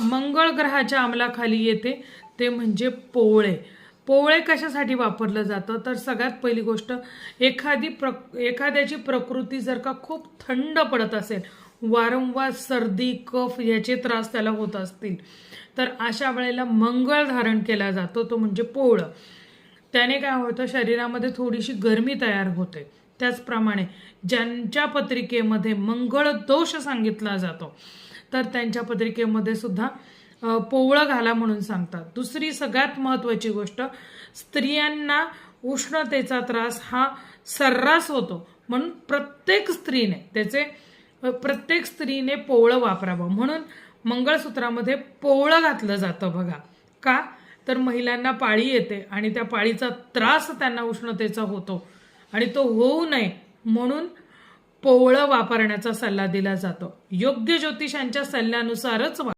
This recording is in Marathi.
मंगळ ग्रहाच्या अंमलाखाली येते. ते म्हणजे पोवळे. पोवळे कशासाठी वापरलं जातं? तर सगळ्यात पहिली गोष्ट एखादी प्र एखाद्याची प्रकृती जर का खूप थंड पडत असेल वारंवार सर्दी कफ याचे त्रास त्याला होत असतील तर अशा वेळेला मंगळ धारण केला जातो. तो म्हणजे पोवळं. त्याने काय होतं? शरीरामध्ये थोडीशी गरमी तयार होते. त्याचप्रमाणे ज्यांच्या पत्रिकेमध्ये मंगळ दोष सांगितला जातो तर त्यांच्या पत्रिकेमध्ये सुद्धा पोवळं घाला म्हणून सांगतात. दुसरी सगळ्यात महत्त्वाची गोष्ट स्त्रियांना उष्णतेचा त्रास हा सर्रास होतो. म्हणून प्रत्येक स्त्रीने त्याचे प्रत्येक स्त्रीने पोवळं वापरावं. म्हणून मंगळसूत्रामध्ये पोवळं घातलं जातं बघा. का? तर महिलांना पाळी येते आणि त्या पाळीचा त्रास त्यांना उष्णतेचा होतो आणि तो होऊ नये म्हणून पोवळं वापरण्याचा सल्ला दिला जातो. योग्य ज्योतिषांच्या सल्ल्यानुसारच